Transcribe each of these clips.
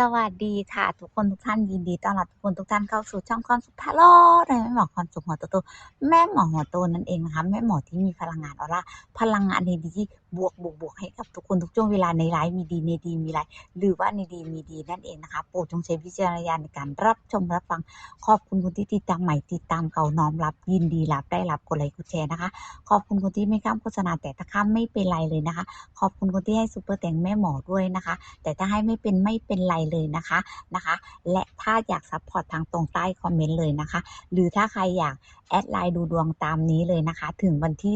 สวัสดีค่ะ ทุกคนทุกท่านยินดีต้อนรับทุกคนทุกท่านเข้าสู่ช่องความสุขพาโลดในแม่หมอความสุขหัวโตๆแม่หมอหัวโตนั่นเองนะคะแม่หมอที่มีพลังงานออร่าพลังงานดีๆ บวกบวกบวกให้กับทุกคนทุกช่วงเวลาในไลฟ์มีดีในดีมีไลฟ์หรือว่าในดีมีดีนั่นเองนะคะโปรดจงใช้วิจารณญาณในการรับชมรับฟังขอบคุณคนที่ติดตามใหม่ติดตามเก่าน้อมรับยินดีรับได้รับกดไลค์กดแชร์นะคะ ขอบคุณคนที่ไม่ข้ามโฆษณาแต่ถ้าข้ามไม่เป็นไรเลยนะคะ ขอบคุณคนที่ให้ซุปเปอร์แต่งแม่หมอด้วยนะคะ แต่ถ้าให้ไม่เป็นไม่เป็นไรเลยนะคะนะคะ และถ้าอยากซัพพอร์ตทางตรงใต้คอมเมนต์เลยนะคะ หรือถ้าใครอยากแอดไลน์ดูดวงตามนี้เลยนะคะ ถึงวันที่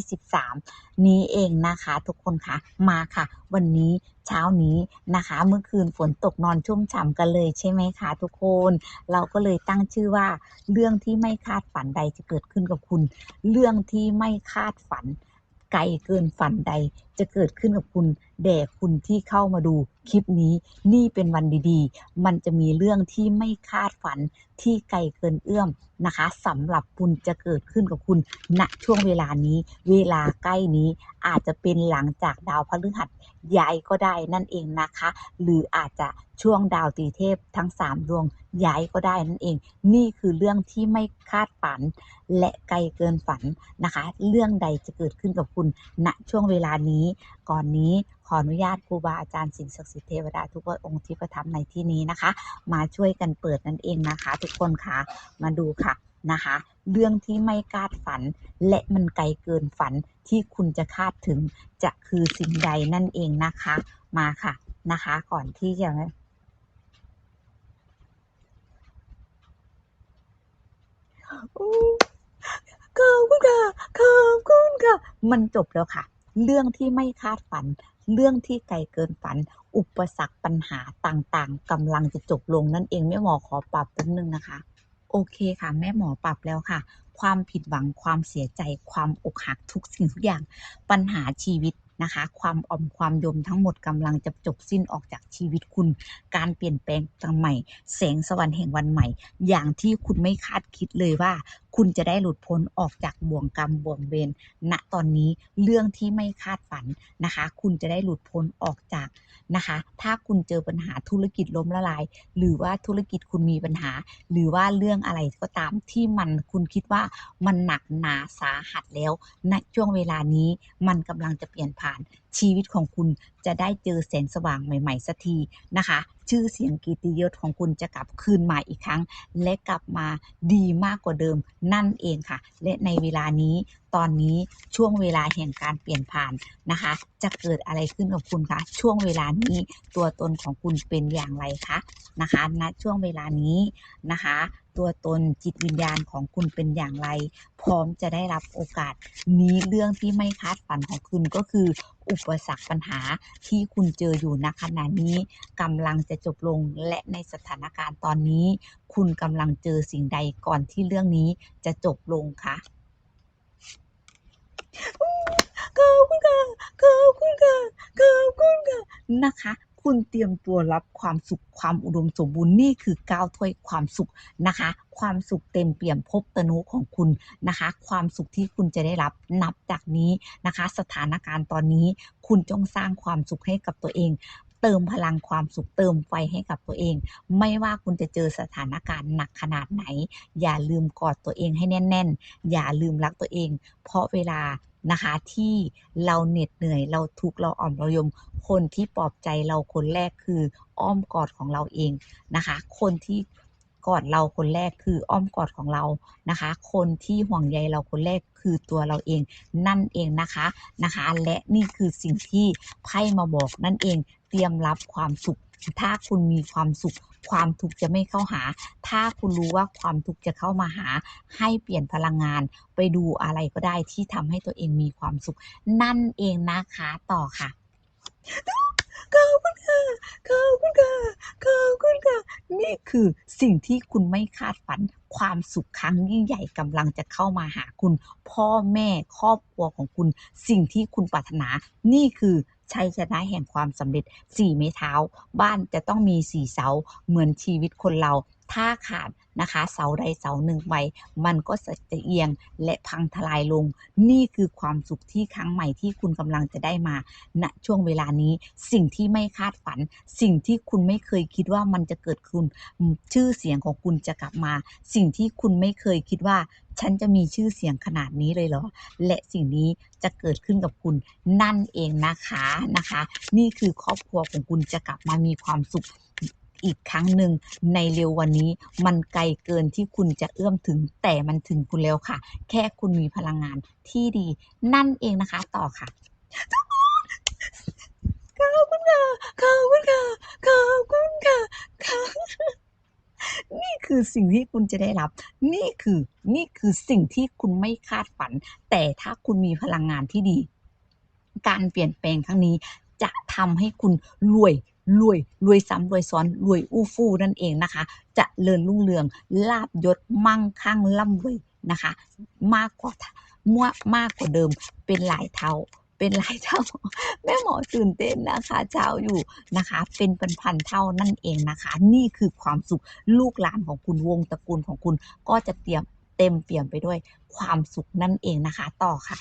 13 นี้เองนะคะ ทุกคนคะมาค่ะ วันนี้เช้านี้นะคะ เมื่อคืนฝนตกนอนชุ่มฉ่ำกันเลยใช่ไหมคะทุกคน เราก็เลยตั้งชื่อว่า เรื่องที่ไม่คาดฝันใดจะเกิดขึ้นกับคุณ เรื่องที่ไม่คาดฝันไกลเกินฝันใด จะเกิดขึ้นกับคุณแด่คุณที่เข้ามาดูคลิปนี้นี่เป็นวันดีๆ มันจะมีเรื่องที่ไม่คาดฝันที่ไกลเกินเอื้อมนะคะสำหรับคุณจะเกิดขึ้นกับคุณณช่วงเวลานี้ เวลาใกล้นี้อาจจะเป็นหลังจากดาวพฤหัสย้ายก็ได้นั่นเองนะคะ หรืออาจจะช่วงดาวตีเทพทั้งสามดวงย้ายก็ได้นั่นเอง นี่คือเรื่องที่ไม่คาดฝัน และไกลเกินฝันนะคะ เรื่องใดจะเกิดขึ้นกับคุณณช่วงเวลานี้ก่อนนี้ขออนุญาตครูบาอาจารย์สิ่งศักดิ์สิทธิ์เทวดาทุกพระองค์ที่ประทับในที่นี้นะคะ มาช่วยกันเปิดนั่นเองนะคะ ทุกคนค่ะมาดูค่ะนะคะ เรื่องที่ไม่คาดฝัน และมันไกลเกินฝันที่คุณจะคาดถึงจะคือสิ่งใดนั่นเองนะคะ มาค่ะนะคะ ก่อนที่จะขอบคุณค่ะขอบคุณค่ะ มันจบแล้วค่ะ เรื่องที่ไม่คาดฝัน เรื่องที่ไกลเกินฝัน อุปสรรคปัญหาต่างๆกำลังจะจบลงนั่นเองแม่หมอขอปรับแป๊บนึงนะคะ โอเคค่ะ แม่หมอปรับแล้วค่ะ ความผิดหวังความเสียใจ ความอกหักทุกสิ่งทุกอย่าง ปัญหาชีวิตนะคะ ความอ่อมความยมทั้งหมดกำลังจะจบสิ้นออกจากชีวิตคุณ การเปลี่ยนแปลงครั้งใหม่แสงสวรรค์แห่งวันใหม่ อย่างที่คุณไม่คาดคิดเลยว่าคุณจะได้หลุดพ้นออกจากบ่วงกรรมบ่วงเวรณตอนนี้เรื่องที่ไม่คาดฝันนะคะ คุณจะได้หลุดพ้นออกจากนะคะ ถ้าคุณเจอปัญหาธุรกิจล้มละลาย หรือว่าธุรกิจคุณมีปัญหา หรือว่าเรื่องอะไรก็ตามที่มันคุณคิดว่ามันหนักหนาสาหัสแล้วณช่วงเวลานี้มันกำลังจะเปลี่ยนผ่านชีวิตของคุณจะได้เจอแสงสว่างใหม่ๆสักทีนะคะ ชื่อเสียงกีติยศของคุณจะกลับคืนมาอีกครั้ง และกลับมาดีมากกว่าเดิมนั่นเองค่ะ และในเวลานี้ตอนนี้ช่วงเวลาแห่งการเปลี่ยนผ่านนะคะ จะเกิดอะไรขึ้นกับคุณคะช่วงเวลานี้ตัวตนของคุณเป็นอย่างไรคะนะคะณช่วงเวลานี้นะคะ ตัวตนจิตวิญญาณของคุณเป็นอย่างไร พร้อมจะได้รับโอกาสนี้เรื่องที่ไม่คาดฝันของคุณก็คืออุปสรรคปัญหาที่คุณเจออยู่ณขณะนี้กำลังจะจบลงและในสถานการณ์ตอนนี้ คุณกำลังเจอสิ่งใดก่อนที่เรื่องนี้จะจบลงคะ ขอบคุณค่ะขอบคุณค่ะขอบคุณค่ะนะคะ คุณเตรียมตัวรับความสุขความอุดมสมบูรณ์นี่คือก้าวถ้วยความสุขนะคะ ความสุขเต็มเปี่ยมพบตนุของคุณนะคะ ความสุขที่คุณจะได้รับนับจากนี้นะคะ สถานการณ์ตอนนี้ คุณจงสร้างความสุขให้กับตัวเอง เติมพลังความสุขเติมไฟให้กับตัวเอง ไม่ว่าคุณจะเจอสถานการณ์หนักขนาดไหน อย่าลืมกอดตัวเองให้แน่น ๆ อย่าลืมรักตัวเอง เพราะเวลานะคะที่เราเหน็ดเหนื่อยเราทุกข์เราอ่อมเรายม คนที่ปลอบใจเราคนแรกคืออ้อมกอดของเราเองนะคะ คนที่กอดเราคนแรกคืออ้อมกอดของเรานะคะ คนที่ห่วงใยเราคนแรกคือตัวเราเองนั่นเองนะคะนะคะ และนี่คือสิ่งที่ไพ่มาบอกนั่นเอง เตรียมรับความสุข ถ้าคุณมีความสุข ความทุกข์จะไม่เข้าหา ถ้าคุณรู้ว่าความทุกข์จะเข้ามาหา ให้เปลี่ยนพลังงาน ไปดูอะไรก็ได้ที่ทำให้ตัวเองมีความสุข นั่นเองนะคะต่อค่ะขอบคุณค่ะขอบคุณค่ะขอบคุณค่ะนี่คือสิ่งที่คุณไม่คาดฝัน ความสุขครั้งยิ่งใหญ่กำลังจะเข้ามาหาคุณ พ่อแม่ครอบครัวของคุณ สิ่งที่คุณปรารถนา นี่คือ ชัยชนะแห่งความสำเร็จสี่ไม้เท้า บ้านจะต้องมีสี่เสา เหมือนชีวิตคนเรา ถ้าขาดนะคะเสาใดเสาหนึ่งไปมันก็จะเอียงและพังทลายลง นี่คือความสุขที่ครั้งใหม่ที่คุณกำลังจะได้มาณช่วงเวลานี้สิ่งที่ไม่คาดฝัน สิ่งที่คุณไม่เคยคิดว่ามันจะเกิดขึ้นชื่อเสียงของคุณจะกลับมา สิ่งที่คุณไม่เคยคิดว่าฉันจะมีชื่อเสียงขนาดนี้เลยเหรอ และสิ่งนี้จะเกิดขึ้นกับคุณนั่นเองนะคะนะคะ นี่คือครอบครัวของคุณจะกลับมามีความสุข อีกครั้งหนึ่งในเร็ววันนี้ มันไกลเกินที่คุณจะเอื้อมถึงแต่มันถึงคุณแล้วค่ะ แค่คุณมีพลังงานที่ดี นั่นเองนะคะ ต่อค่ะขอบคุณค่ะขอบคุณค่ะขอบคุณค่ะขอบนี่คือสิ่งที่คุณจะได้รับ นี่คือ นี่คือสิ่งที่คุณไม่คาดฝัน แต่ถ้าคุณมีพลังงานที่ดี การเปลี่ยนแปลงครั้งนี้จะทำให้คุณรวย รวยรวยซ้ำรวยซ้อนรวยอู้ฟู่นั่นเองนะคะ จะเลินรุ่งเรืองลาบยศมั่งคั่งร่ำรวยนะคะ มากกว่ามั่วมากกว่าเดิมเป็นหลายเท่าเป็นหลายเท่าแม่หมอตื่นเต้นนะคะเช้าอยู่นะคะ เป็นเป็นพันเท่านั่นเองนะคะ นี่คือความสุขลูกหลานของคุณวงตระกูลของคุณก็จะเตรียมเต็มเปี่ยมไปด้วยความสุขนั่นเองนะคะ ต่อค่ะ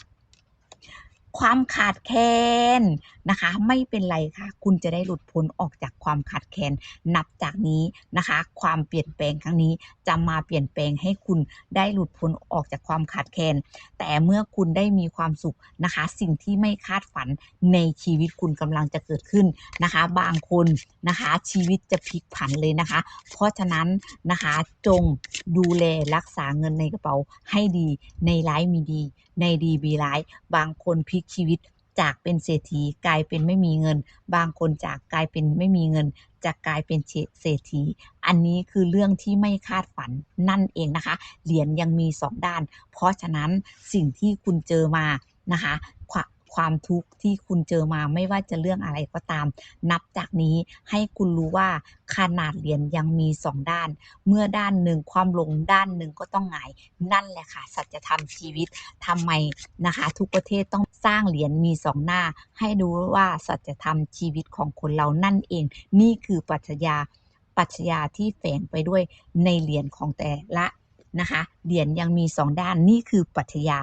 ความขาดแคลนนะคะ ไม่เป็นไรค่ะ คุณจะได้หลุดพ้นออกจากความขาดแคลนนับจากนี้นะคะ ความเปลี่ยนแปลงครั้งนี้จะมาเปลี่ยนแปลงให้คุณได้หลุดพ้นออกจากความขาดแคลนแต่เมื่อคุณได้มีความสุขนะคะ สิ่งที่ไม่คาดฝันในชีวิตคุณกำลังจะเกิดขึ้นนะคะ บางคนนะคะ ชีวิตจะพลิกผันเลยนะคะ เพราะฉะนั้นนะคะจงดูแลรักษาเงินในกระเป๋าให้ดีในร้ายมีดี ในดีมีร้าย บางคนพลิกชีวิตจากเป็นเศรษฐีกลายเป็นไม่มีเงิน บางคนจากกลายเป็นไม่มีเงินจะกลายเป็นเศรษฐี อันนี้คือเรื่องที่ไม่คาดฝันนั่นเองนะคะ เหรียญยังมีสองด้าน เพราะฉะนั้นสิ่งที่คุณเจอมานะคะ ความทุกข์ที่คุณเจอมาไม่ว่าจะเรื่องอะไรก็ตาม นับจากนี้ให้คุณรู้ว่าขนาดเหรียญยังมีสองด้าน เมื่อด้านหนึ่งความลงด้านหนึ่งก็ต้องหงายนั่นแหละค่ะ สัจธรรมชีวิตทำไมนะคะ ทุกประเทศต้องสร้างเหรียญมีสองหน้า ให้ดูว่าสัจธรรมชีวิตของคนเรานั่นเอง นี่คือปรัชญาปรัชญาที่แฝงไปด้วยในเหรียญของแต่ละนะคะเหรียญยังมีสองด้านนี่คือปรัชญา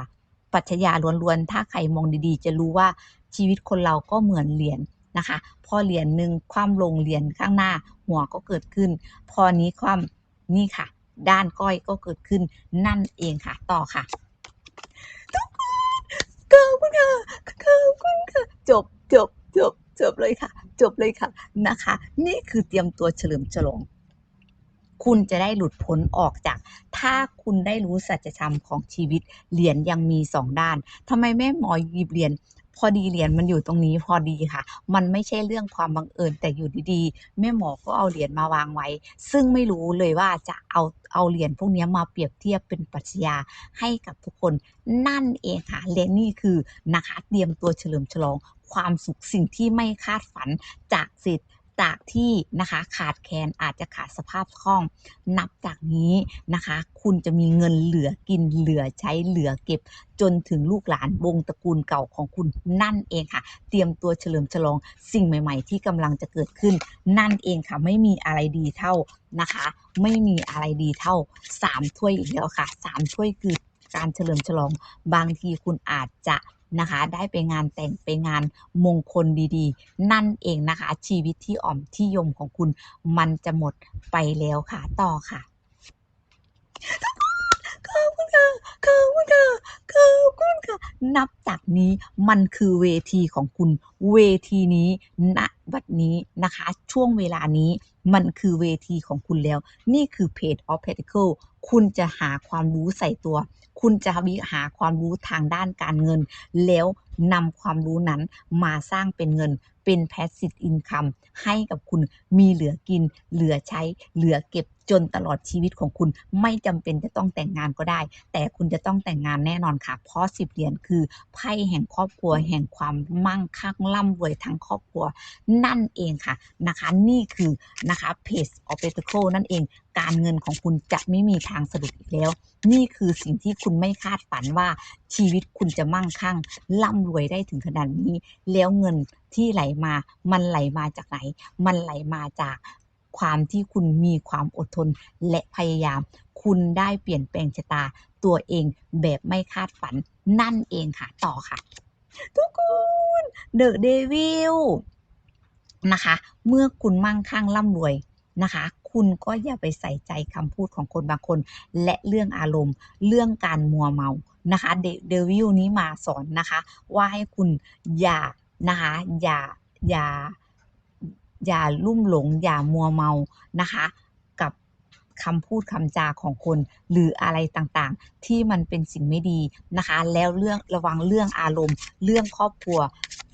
ปัชญาล้วนๆ ถ้าใครมองดีๆ จะรู้ว่าชีวิตคนเราก็เหมือนเหรียญนะคะ พอเหรียญหนึ่งคว่ำลงเหรียญข้างหน้าหัวก็เกิดขึ้น พอนี้คว่ำนี่ค่ะ ด้านก้อยก็เกิดขึ้นนั่นเองค่ะ ต่อค่ะทุกคนขอบคุณค่ะขอบคุณค่ะจบจบจบจบเลยค่ะ จบเลยค่ะนะคะ นี่คือเตรียมตัวเฉลิมฉลอง คุณจะได้หลุดพ้นออกจาก ถ้าคุณได้รู้สัจธรรมของชีวิตเหรียญยังมีสองด้านทำไมแม่หมอหยิบเหรียญพอดีเหรียญมันอยู่ตรงนี้พอดีค่ะ มันไม่ใช่เรื่องความบังเอิญแต่อยู่ดีๆ แม่หมอก็เอาเหรียญมาวางไว้ ซึ่งไม่รู้เลยว่าจะเอาเอาเหรียญพวกนี้มาเปรียบเทียบเป็นปรัชญาให้กับทุกคนนั่นเองค่ะและนี่คือนะคะเตรียมตัวเฉลิมฉลองความสุขสิ่งที่ไม่คาดฝันจากสิทธิ์ จากที่นะคะขาดแคลนอาจจะขาดสภาพคล่อง นับจากนี้นะคะ คุณจะมีเงินเหลือกินเหลือใช้เหลือเก็บ จนถึงลูกหลานวงตระกูลเก่าของคุณนั่นเองค่ะ เตรียมตัวเฉลิมฉลองสิ่งใหม่ ๆ ที่กำลังจะเกิดขึ้น นั่นเองค่ะไม่มีอะไรดีเท่านะคะ ไม่มีอะไรดีเท่าสามถ้วยอีกแล้วค่ะสามถ้วยคือการเฉลิมฉลอง บางทีคุณอาจจะ นะคะ ได้ไปงานแต่งไปงานมงคลดีๆ นั่นเองนะคะ ชีวิตที่อ่อมที่ยมของคุณมันจะหมดไปแล้วค่ะต่อค่ะขอบคุณค่ะขอบคุณค่ะขอบคุณค่ะ นับจากนี้มันคือเวทีของคุณ เวทีนี้ณบัดนี้นะคะ ช่วงเวลานี้ มันคือเวทีของคุณแล้ว นี่คือเพจ of Pentacle คุณจะหาความรู้ใส่ตัว คุณจะหาความรู้ทางด้านการเงินแล้ว นำความรู้นั้นมาสร้างเป็นเงินเป็น passive income ให้กับคุณมีเหลือกิน เหลือใช้ เหลือเก็บจนตลอดชีวิตของคุณไม่จำเป็นจะต้องแต่งงานก็ได้ แต่คุณจะต้องแต่งงานแน่นอนค่ะ เพราะสิบเหรียญคือไพ่แห่งครอบครัวแห่งความมั่งคั่งร่ำรวยทั้งครอบครัว นั่นเองค่ะนะคะ นี่คือนะคะเพจ of Pentacle นั่นเอง การเงินของคุณจะไม่มีทางสะดุดอีกแล้ว นี่คือสิ่งที่คุณไม่คาดฝันว่าชีวิตคุณจะมั่งคั่งร่ำรวยได้ถึงขนาดนี้ แล้วเงินที่ไหลมา มันไหลมาจากไหน มันไหลมาจากความที่คุณมีความอดทนและพยายาม คุณได้เปลี่ยนแปลงชะตาตัวเองแบบไม่คาดฝันนั่นเองค่ะต่อค่ะ ทุกคนเดอะเดวิลนะคะ เมื่อคุณมั่งคั่งร่ำรวยนะคะ คุณก็อย่าไปใส่ใจคำพูดของคนบางคน และเรื่องอารมณ์ เรื่องการมัวเมานะคะเดวิลนี้มาสอนนะคะ ว่าให้คุณอย่านะคะอย่าอย่าอย่าลุ่มหลง อย่ามัวเมานะคะกับคำพูดคำจาของคน หรืออะไรต่างๆ ที่มันเป็นสิ่งไม่ดีนะคะ แล้วเรื่องระวังเรื่องอารมณ์ เรื่องครอบครัว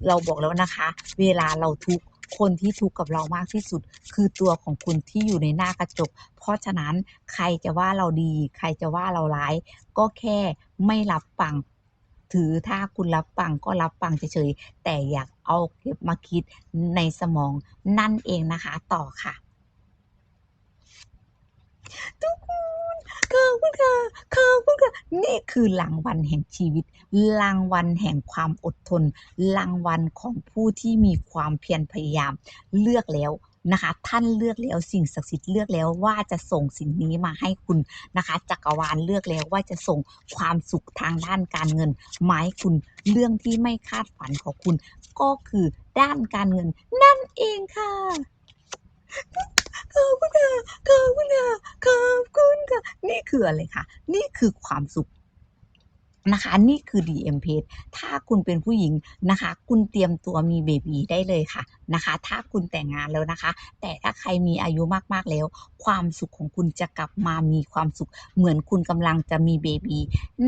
เราบอกแล้วนะคะ เวลาเราทุกข์ คนที่ทุกข์กับเรามากที่สุด คือตัวของคุณที่อยู่ในหน้ากระจก เพราะฉะนั้นใครจะว่าเราดี ใครจะว่าเราร้าย ก็แค่ไม่รับฟัง ถือถ้าคุณรับฟังก็รับฟังเฉยๆแต่อยากเอาเก็บมาคิดในสมองนั่นเองนะคะ ต่อค่ะ ทุกคน ขอบคุณค่ะขอบคุณค่ะนี่คือรางวัลแห่งชีวิต รางวัลแห่งความอดทน รางวัลของผู้ที่มีความเพียรพยายามเลือกแล้วนะคะ ท่านเลือกแล้วสิ่งศักดิ์สิทธิ์เลือกแล้วว่าจะส่งสิ่งนี้มาให้คุณนะคะ จักรวาลเลือกแล้วว่าจะส่งความสุขทางด้านการเงินมาให้คุณเรื่องที่ไม่คาดฝันของคุณ ก็คือด้านการเงินนั่นเองค่ะ ขอบคุณค่ะขอบคุณค่ะขอบคุณค่ะนี่คืออะไรคะนี่คือความสุขนะคะนี่คือ DM Page ถ้าคุณเป็นผู้หญิงนะคะ คุณเตรียมตัวมีเบบีได้เลยค่ะ นะคะ ถ้าคุณแต่งงานแล้วนะคะ แต่ถ้าใครมีอายุมากๆแล้ว ความสุขของคุณจะกลับมามีความสุข เหมือนคุณกำลังจะมีเบบี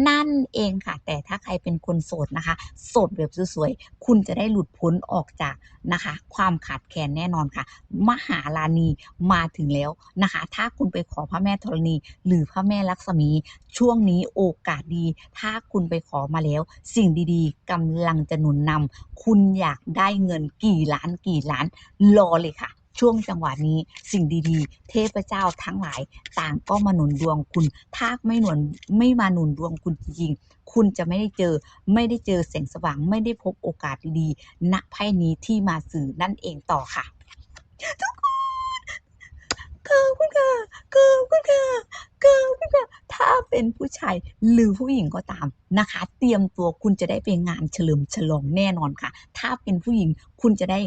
นั่นเองค่ะ แต่ถ้าใครเป็นคนโสดนะคะ โสดแบบสวยๆ คุณจะได้หลุดพ้นออกจากนะคะ ความขาดแคลนแน่นอนค่ะ มหาลานีมาถึงแล้วนะคะ ถ้าคุณไปขอพระแม่ธรณี หรือพระแม่ลักษมี ช่วงนี้โอกาสดี ถ้าคุณไปขอมาแล้ว สิ่งดีๆกำลังจะหนุนนำคุณอยากได้เงินกี่ล้านกี่ล้าน รอเลยค่ะ ช่วงจังหวะนี้สิ่งดีๆ เทพเจ้าทั้งหลายต่างก็มาหนุนดวงคุณ ถ้าไม่หนุนไม่มาหนุนดวงคุณจริงๆคุณจะไม่ได้เจอไม่ได้เจอแสงสว่างไม่ได้พบโอกาสดีๆณไพ่นี้ที่มาสื่อนั่นเองต่อค่ะทุกคนขอบคุณค่ะขอบคุณค่ะขอบคุณค่ะถ้าเป็นผู้ชายหรือผู้หญิงก็ตาม นะคะ เตรียมตัวคุณจะได้ไปงานเฉลิมฉลองแน่นอนค่ะ ถ้าเป็นผู้หญิงคุณจะได้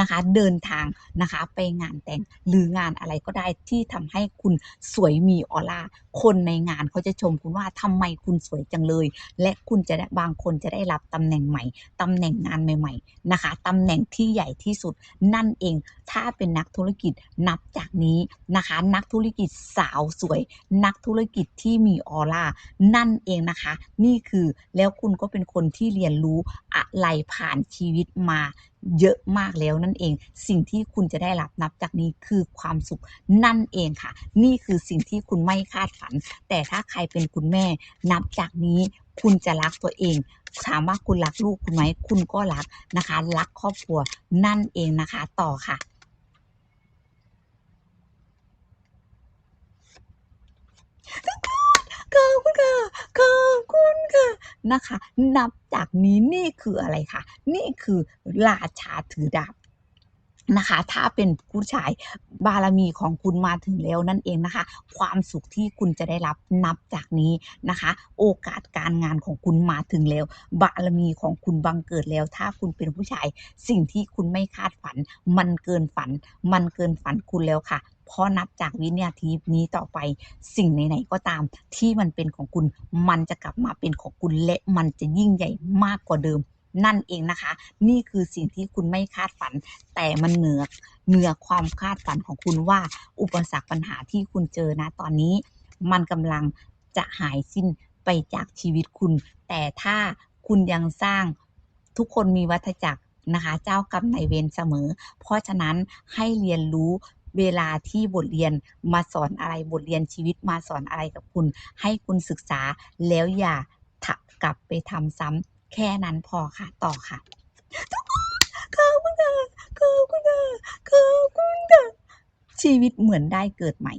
นะคะเดินทางนะคะไปงานแต่งหรืองานอะไรก็ได้ที่ทำให้คุณสวยมีออร่าคนในงานเขาจะชมคุณว่าทำไมคุณสวยจังเลย และคุณจะได้บางคนจะได้รับตำแหน่งใหม่ตำแหน่งงานใหม่ ๆนะคะตำแหน่งที่ใหญ่ที่สุดนั่นเอง ถ้าเป็นนักธุรกิจนับจากนี้นะคะ นักธุรกิจสาวสวย นักธุรกิจที่มีออร่านั่นเองนะคะ นี่คือ แล้วคุณก็เป็นคนที่เรียนรู้อะไรผ่านชีวิตมาเยอะมากแล้วนั่นเอง สิ่งที่คุณจะได้รับนับจากนี้คือความสุขนั่นเองค่ะ นี่คือสิ่งที่คุณไม่คาดฝัน แต่ถ้าใครเป็นคุณแม่ นับจากนี้คุณจะรักตัวเองถามว่าคุณรักลูกคุณไหมคุณก็รักนะคะ รักครอบครัวนั่นเองนะคะ ต่อค่ะขอบคุณค่ะ ขอบคุณค่ะ นะคะ นับจากนี้นี่คืออะไรคะนี่คือราชาถือดาบนะคะ ถ้าเป็นผู้ชายบารมีของคุณมาถึงแล้วนั่นเองนะคะ ความสุขที่คุณจะได้รับนับจากนี้นะคะ โอกาสการงานของคุณมาถึงแล้ว บารมีของคุณบังเกิดแล้ว ถ้าคุณเป็นผู้ชาย สิ่งที่คุณไม่คาดฝัน มันเกินฝัน มันเกินฝันคุณแล้วค่ะ เพราะนับจากวินาทีนี้ต่อไปสิ่งไหนๆก็ตามที่มันเป็นของคุณ มันจะกลับมาเป็นของคุณและมันจะยิ่งใหญ่มากกว่าเดิมนั่นเองนะคะ นี่คือสิ่งที่คุณไม่คาดฝัน แต่มันเหนือเหนือความคาดฝันของคุณว่า อุปสรรคปัญหาที่คุณเจอนะตอนนี้ มันกำลังจะหายสิ้นไปจากชีวิตคุณ แต่ถ้าคุณยังสร้างทุกคนมีวัฏจักรนะคะ เจ้ากรรมนายเวรเสมอ เพราะฉะนั้นให้เรียนรู้ เวลาที่บทเรียนมาสอนอะไรบทเรียนชีวิตมาสอนอะไรกับคุณ ให้คุณศึกษาแล้วอย่าทะกลับไปทำซ้ำแค่นั้นพอค่ะ ต่อค่ะทุกคนขอบคุณค่ะขอบคุณค่ะขอบคุณค่ะชีวิตเหมือนได้เกิดใหม่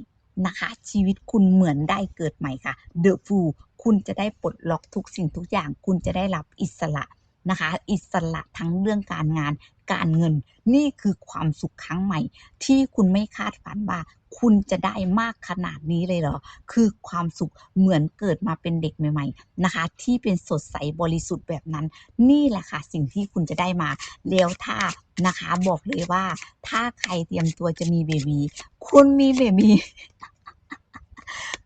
นะคะ ชีวิตคุณเหมือนได้เกิดใหม่ค่ะ The Fool คุณจะได้ปลดล็อกทุกสิ่งทุกอย่าง คุณจะได้รับอิสระ นะคะ อิสระทั้งเรื่องการงาน การเงิน นี่คือความสุขครั้งใหม่ ที่คุณไม่คาดฝันว่าคุณจะได้มากขนาดนี้เลยเหรอ คือความสุขเหมือนเกิดมาเป็นเด็กใหม่ ๆ นะคะ ที่เป็นสดใสบริสุทธิ์แบบนั้น นี่แหละค่ะสิ่งที่คุณจะได้มาแล้วถ้านะคะ บอกเลยว่า ถ้าใครเตรียมตัวจะมีเบบีคุณมีเบบี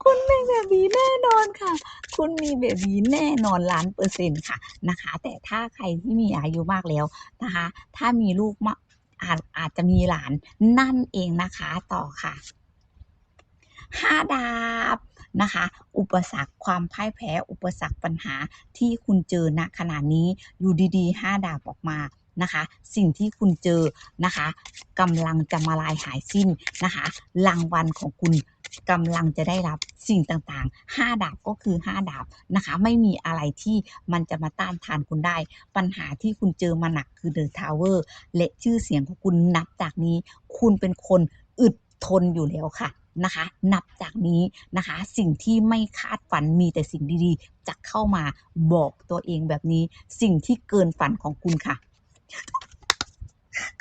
คุณมีเบบีแน่นอนค่ะ คุณมีเบบีแน่นอนล้านเปอร์เซ็นต์ค่ะนะคะ แต่ถ้าใครที่มีอายุมากแล้วนะคะ ถ้ามีลูกมาอาจอาจจะมีหลานนั่นเองนะคะต่อค่ะ5ดาบนะคะ อุปสรรคความพ่ายแพ้ อุปสรรคปัญหาที่คุณเจอณขณะนี้อยู่ดีๆ5ดาบออกมานะคะ สิ่งที่คุณเจอนะคะกำลังจะมาลายหายสิ้นนะคะ รางวัลของคุณ กำลังจะได้รับสิ่งต่างๆ 5 ดาบก็คือ 5 ดาบนะคะ ไม่มีอะไรที่มันจะมาต้านทานคุณได้ ปัญหาที่คุณเจอมาหนักคือ The Tower และชื่อเสียงของคุณนับจากนี้ คุณเป็นคนอึดทนอยู่แล้วค่ะนะคะ นับจากนี้นะคะ สิ่งที่ไม่คาดฝันมีแต่สิ่งดีๆ จะเข้ามาบอกตัวเองแบบนี้ สิ่งที่เกินฝันของคุณค่ะ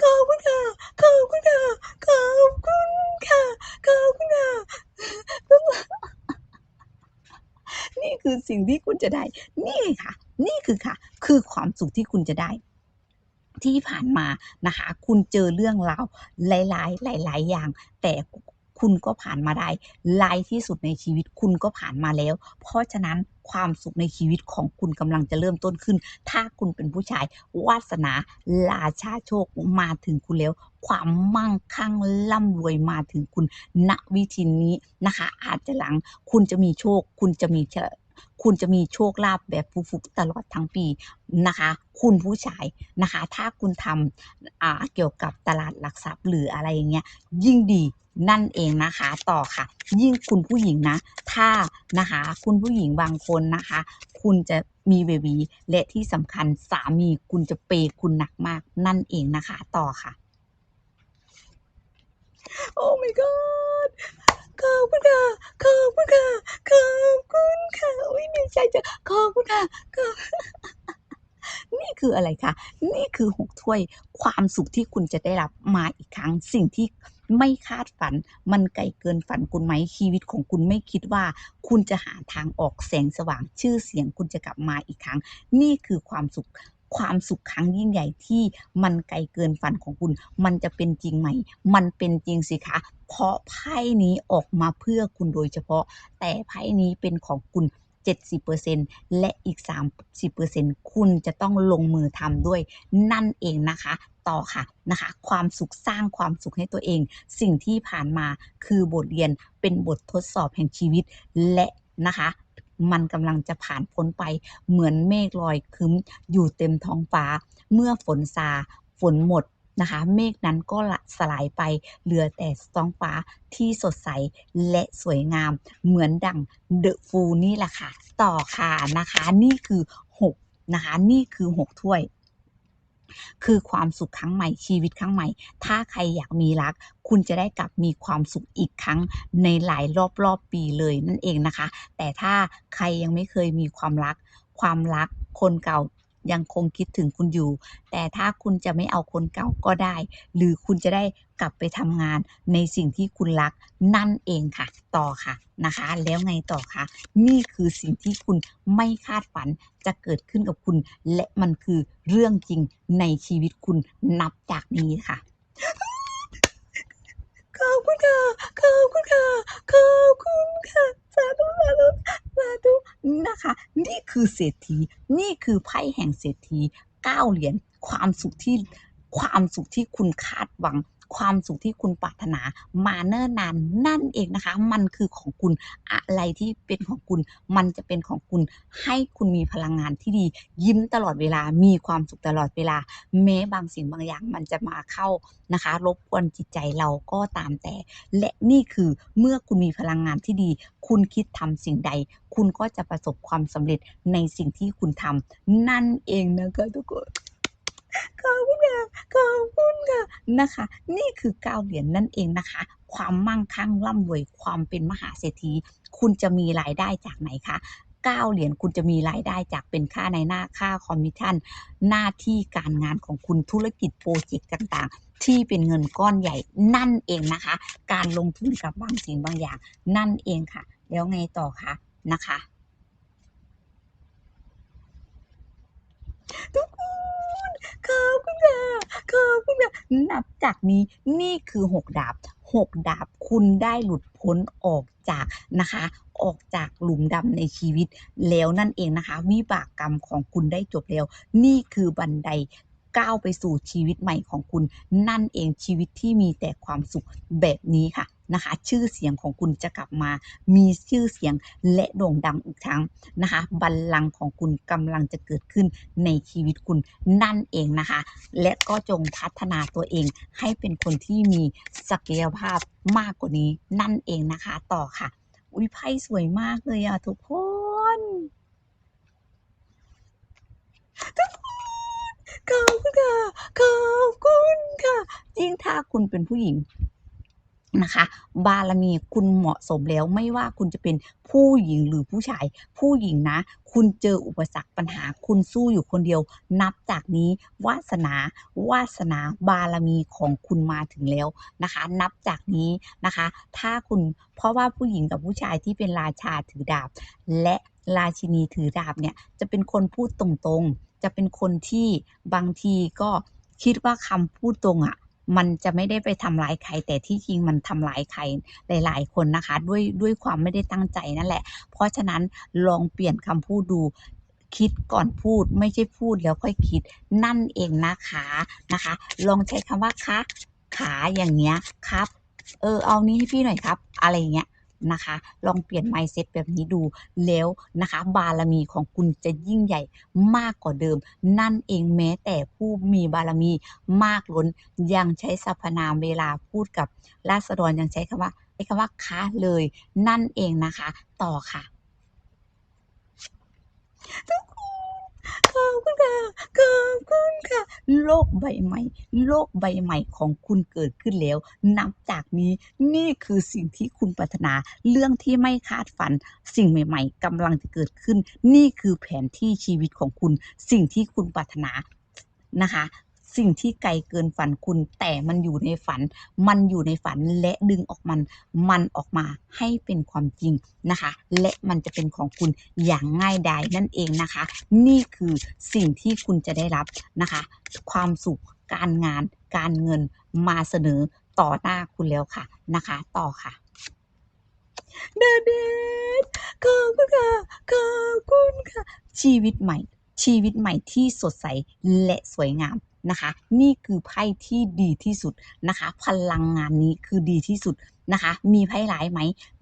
ขอบคุณค่ะขอบคุณค่ะขอบคุณค่ะขอบคุณค่ะนี่คือสิ่งที่คุณจะได้ นี่ค่ะ นี่คือค่ะ คือความสุขที่คุณจะได้ ที่ผ่านมานะคะ คุณเจอเรื่องราวหลาย ๆ หลาย ๆ อย่าง แต่คุณก็ผ่านมาได้ร้ายที่สุดในชีวิตคุณก็ผ่านมาแล้ว เพราะฉะนั้น ความสุขในชีวิตของคุณกำลังจะเริ่มต้นขึ้น ถ้าคุณเป็นผู้ชาย วาสนาราชาโชคมาถึงคุณแล้ว ความมั่งคั่งร่ำรวยมาถึงคุณณวิธีนี้นะคะ อาจจะหลังคุณจะมีโชค คุณจะมีคุณจะมีโชคลาภแบบฟุกๆตลอดทั้งปีนะคะ คุณผู้ชายนะคะ ถ้าคุณทำเกี่ยวกับตลาดหลักทรัพย์หรืออะไรอย่างเงี้ยยิ่งดี นั่นเองนะคะต่อค่ะ ยิ่งคุณผู้หญิงนะ ถ้านะคะ คุณผู้หญิงบางคนนะคะ คุณจะมีเบบีและที่สำคัญสามีคุณจะเปย์คุณหนักมากนั่นเองนะคะ ต่อค่ะ โอ้ my god ขอบคุณค่ะขอบคุณค่ะขอบคุณค่ะอุ๊ยดีใจจังขอบคุณค่ะขอบนี่คืออะไรคะ นี่คือ6ถ้วยความสุขที่คุณจะได้รับมาอีกครั้ง สิ่งที่ ไม่คาดฝัน มันไกลเกินฝันคุณไหมชีวิตของคุณไม่คิดว่า คุณจะหาทางออกแสงสว่างชื่อเสียงคุณจะกลับมาอีกครั้ง นี่คือความสุขความสุขครั้งยิ่งใหญ่ที่มันไกลเกินฝันของคุณ มันจะเป็นจริงไหม มันเป็นจริงสิคะ เพราะไพ่นี้ออกมาเพื่อคุณโดยเฉพาะ แต่ไพ่นี้เป็นของคุณ70%และอีก 30%คุณจะต้องลงมือทำด้วยนั่นเองนะคะ ต่อค่ะนะคะ ความสุขสร้างความสุขให้ตัวเอง สิ่งที่ผ่านมาคือบทเรียนเป็นบททดสอบแห่งชีวิตและนะคะมันกำลังจะผ่านพ้นไปเหมือนเมฆลอยคึ้มอยู่เต็มท้องฟ้า เมื่อฝนซาฝนหมดนะคะ เมฆนั้นก็ละสลายไปเหลือแต่ท้องฟ้าที่สดใสและสวยงาม เหมือนดั่ง The Fool นี่แหละค่ะ ต่อค่ะนะคะ นี่คือ 6 นะคะ นี่คือ 6 ถ้วย คือความสุขครั้งใหม่ชีวิตครั้งใหม่ ถ้าใครอยากมีรัก คุณจะได้กลับมีความสุขอีกครั้งในหลายรอบรอบปีเลยนั่นเองนะคะ แต่ถ้าใครยังไม่เคยมีความรัก ความรักคนเก่า ยังคงคิดถึงคุณอยู่ แต่ถ้าคุณจะไม่เอาคนเก่าก็ได้ หรือคุณจะได้กลับไปทำงานในสิ่งที่คุณรักนั่นเองค่ะ ต่อค่ะนะคะ แล้วไงต่อคะนี่คือสิ่งที่คุณไม่คาดฝันจะเกิดขึ้นกับคุณ และมันคือเรื่องจริงในชีวิตคุณนับจากนี้ค่ะขอบคุณค่ะขอบคุณค่ะขอบคุณค่ะสาธุสาธุสาธุ นะคะ นี่คือเศรษฐี นี่คือไพ่แห่งเศรษฐี9เหรียญความสุขที่ความสุขที่คุณคาดหวัง ความสุขที่คุณปรารถนามาเนิ่นนานนั่นเองนะคะ มันคือของคุณอะไรที่เป็นของคุณ มันจะเป็นของคุณให้คุณมีพลังงานที่ดี ยิ้มตลอดเวลามีความสุขตลอดเวลา แม้บางสิ่งบางอย่างมันจะมาเข้านะคะ รบกวนจิตใจเราก็ตามแต่ และนี่คือเมื่อคุณมีพลังงานที่ดี คุณคิดทำสิ่งใด คุณก็จะประสบความสำเร็จในสิ่งที่คุณทำนั่นเองนะคะทุกคน ขอบคุณค่ะขอบคุณค่ะนะคะ นี่คือ9เหรียญนั่นเองนะคะ ความมั่งคั่งร่ำรวยความเป็นมหาเศรษฐีคุณจะมีรายได้จากไหนคะ9เหรียญคุณจะมีรายได้จากเป็นค่าในหน้าค่าคอมมิชชั่น หน้าที่การงานของคุณธุรกิจโปรเจกต์ต่างๆ ที่เป็นเงินก้อนใหญ่นั่นเองนะคะ การลงทุนกับบางสิ่งบางอย่างนั่นเองค่ะ แล้วไงต่อคะนะคะ ทุกคนขอบคุณค่ะขอบคุณค่ะนับจากนี้นี่คือหกดาบหกดาบคุณได้หลุดพ้นออกจากนะคะออกจากหลุมดำในชีวิตแล้วนั่นเองนะคะ วิบากกรรมของคุณได้จบแล้ว นี่คือบันไดก้าวไปสู่ชีวิตใหม่ของคุณ นั่นเองชีวิตที่มีแต่ความสุขแบบนี้ค่ะ นะคะ ชื่อเสียงของคุณจะกลับมา มีชื่อเสียงและโด่งดังอีกครั้งนะคะ บัลลังก์ของคุณกำลังจะเกิดขึ้นในชีวิตคุณนั่นเองนะคะ และก็จงพัฒนาตัวเองให้เป็นคนที่มีศักยภาพมากกว่านี้นั่นเองนะคะ ต่อค่ะ อุ้ยไพ่สวยมากเลยอะทุกคนทุกคนขอบคุณค่ะขอบคุณค่ะ ยิ่งถ้าคุณเป็นผู้หญิง นะคะ บารมีคุณเหมาะสมแล้วไม่ว่าคุณจะเป็นผู้หญิงหรือผู้ชาย ผู้หญิงนะ คุณเจออุปสรรคปัญหา คุณสู้อยู่คนเดียว นับจากนี้วาสนาวาสนาบารมีของคุณมาถึงแล้วนะคะ นับจากนี้นะคะ ถ้าคุณเพราะว่าผู้หญิงกับผู้ชายที่เป็นราชาถือดาบ และราชินีถือดาบเนี่ยจะเป็นคนพูดตรงๆ จะเป็นคนที่บางทีก็คิดว่าคำพูดตรงอะ่ะ มันจะไม่ได้ไปทำร้ายใคร แต่ที่จริงมันทำร้ายใครหลาย ๆ คนนะคะ ด้วยด้วยความไม่ได้ตั้งใจนั่นแหละ เพราะฉะนั้นลองเปลี่ยนคำพูดดูคิดก่อนพูดไม่ใช่พูดแล้วค่อยคิดนั่นเองนะคะนะคะ ลองใช้คำว่าคะขาอย่างเงี้ยครับ เออเอานี้ให้พี่หน่อยครับ อะไรอย่างเงี้ย นะคะ ลองเปลี่ยน mindset แบบนี้ดูแล้วนะคะ บารมีของคุณจะยิ่งใหญ่มากกว่าเดิม นั่นเองแม้แต่ผู้มีบารมีมากล้นยังใช้สรรพนามเวลาพูดกับราษฎรยังใช้คำว่าใช้คำว่าคะเลยนั่นเองนะคะ ต่อค่ะทุก ขอบคุณค่ะ ขอบคุณค่ะ โลกใบใหม่ โลกใบใหม่ของคุณเกิดขึ้นแล้ว นับจากนี้นี่คือสิ่งที่คุณปรารถนา เรื่องที่ไม่คาดฝัน สิ่งใหม่ ๆกำลังจะเกิดขึ้น นี่คือแผนที่ชีวิตของคุณ สิ่งที่คุณปรารถนานะคะ สิ่งที่ไกลเกินฝันคุณ แต่มันอยู่ในฝัน มันอยู่ในฝันและดึงออกมัน มันออกมาให้เป็นความจริงนะคะ และมันจะเป็นของคุณอย่างง่ายดายนั่นเองนะคะ นี่คือสิ่งที่คุณจะได้รับนะคะ ความสุขการงาน การเงินมาเสนอต่อหน้าคุณแล้วค่ะนะคะ ต่อค่ะเดเดดขอบคุณค่ะขอบคุณค่ะ ชีวิตใหม่ ชีวิตใหม่ที่สดใสและสวยงาม นะคะ นี่คือไพ่ที่ดีที่สุดนะคะ พลังงานนี้คือดีที่สุดนะคะ มีไพ่หลายไหม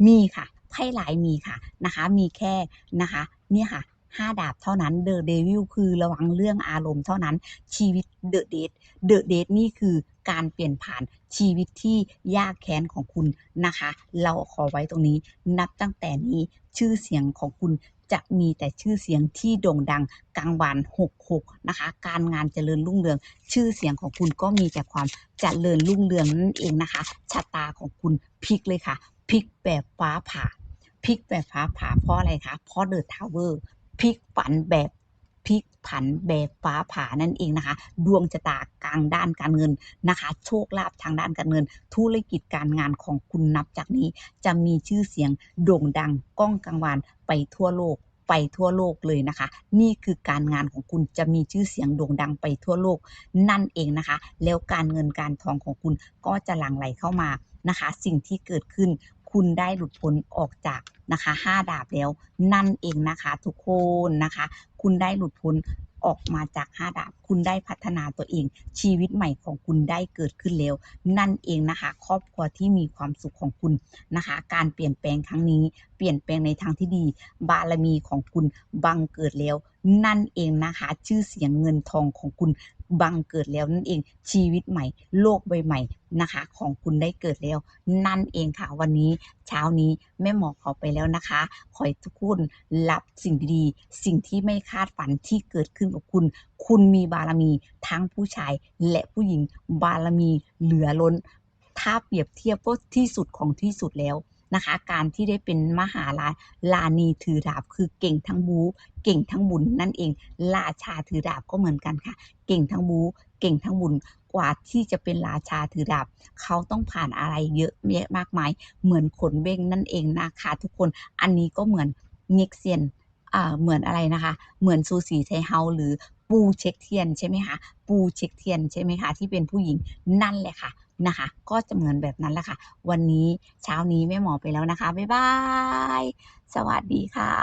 มีค่ะ ไพ่หลายมีค่ะนะคะ มีแค่นะคะเนี่ยค่ะห้าดาบเท่านั้นเดอะเดวิลคือระวังเรื่องอารมณ์เท่านั้นชีวิตเดอะเดทเดอะเดทนี่คือการเปลี่ยนผ่านชีวิตที่ยากแค้นของคุณนะคะ เราขอไว้ตรงนี้นับตั้งแต่นี้ชื่อเสียงของคุณ จะมีแต่ชื่อเสียงที่โด่งดังกลางวัน66นะคะ การงานเจริญรุ่งเรือง ชื่อเสียงของคุณก็มีแต่ความเจริญรุ่งเรืองนั่นเองนะคะชะตาของคุณพลิกเลยค่ะพลิกแบบฟ้าผ่าพลิกแบบฟ้าผ่าเพราะอะไรคะเพราะเดอะทาวเวอร์พลิกฝันแบบ พลิกผันแบบฟ้าผ่านั่นเองนะคะ ดวงชะตากลางด้านการเงินนะคะ โชคลาภทางด้านการเงิน ธุรกิจการงานของคุณนับจากนี้ จะมีชื่อเสียงโด่งดังก้องกังวานไปทั่วโลกไปทั่วโลกเลยนะคะ นี่คือการงานของคุณจะมีชื่อเสียงโด่งดังไปทั่วโลกนั่นเองนะคะ แล้วการเงินการทองของคุณก็จะหลั่งไหลเข้ามานะคะ สิ่งที่เกิดขึ้น คุณได้หลุดพ้นออกจากนะคะห้าดาบแล้วนั่นเองนะคะทุกคนนะคะ คุณได้หลุดพ้นออกมาจากห้าดาบ คุณได้พัฒนาตัวเอง ชีวิตใหม่ของคุณได้เกิดขึ้นแล้ว นั่นเองนะคะ ครอบครัวที่มีความสุขของคุณนะคะ การเปลี่ยนแปลงครั้งนี้ เปลี่ยนแปลงในทางที่ดี บารมีของคุณบังเกิดแล้ว นั่นเองนะคะ ชื่อเสียงเงินทองของคุณ บังเกิดแล้วนั่นเองชีวิตใหม่ โลกใบใหม่นะคะ ของคุณได้เกิดแล้ว นั่นเองค่ะวันนี้เช้านี้แม่หมอขอไปแล้วนะคะขอให้ทุกคนรับสิ่งดีๆสิ่งที่ไม่คาดฝันที่เกิดขึ้นกับคุณ คุณมีบารมีทั้งผู้ชายและผู้หญิงบารมีเหลือล้น ถ้าเปรียบเทียบว่าที่สุดของที่สุดแล้ว นะคะ การที่ได้เป็นมหาลาลานีถือดาบคือเก่งทั้งบู๊เก่งทั้งบุญนั่นเองราชาถือดาบก็เหมือนกันค่ะ เก่งทั้งบู๊เก่งทั้งบุญกว่าที่จะเป็นราชาถือดาบ เขาต้องผ่านอะไรเยอะแยะมากมาย เหมือนขนเบ้งนั่นเองนะคะทุกคนอันนี้ก็เหมือนเง็กเซียนอ่าเหมือนอะไรนะคะ เหมือนซูสีไทเฮาหรือปูเช็คเทียนใช่ไหมคะปูเช็คเทียนใช่ไหมคะที่เป็นผู้หญิงนั่นแหละค่ะ นะคะ ก็จะเหมือนแบบนั้นแหละค่ะ วันนี้เช้านี้แม่หมอไปแล้วนะคะ บ๊ายบาย สวัสดีค่ะ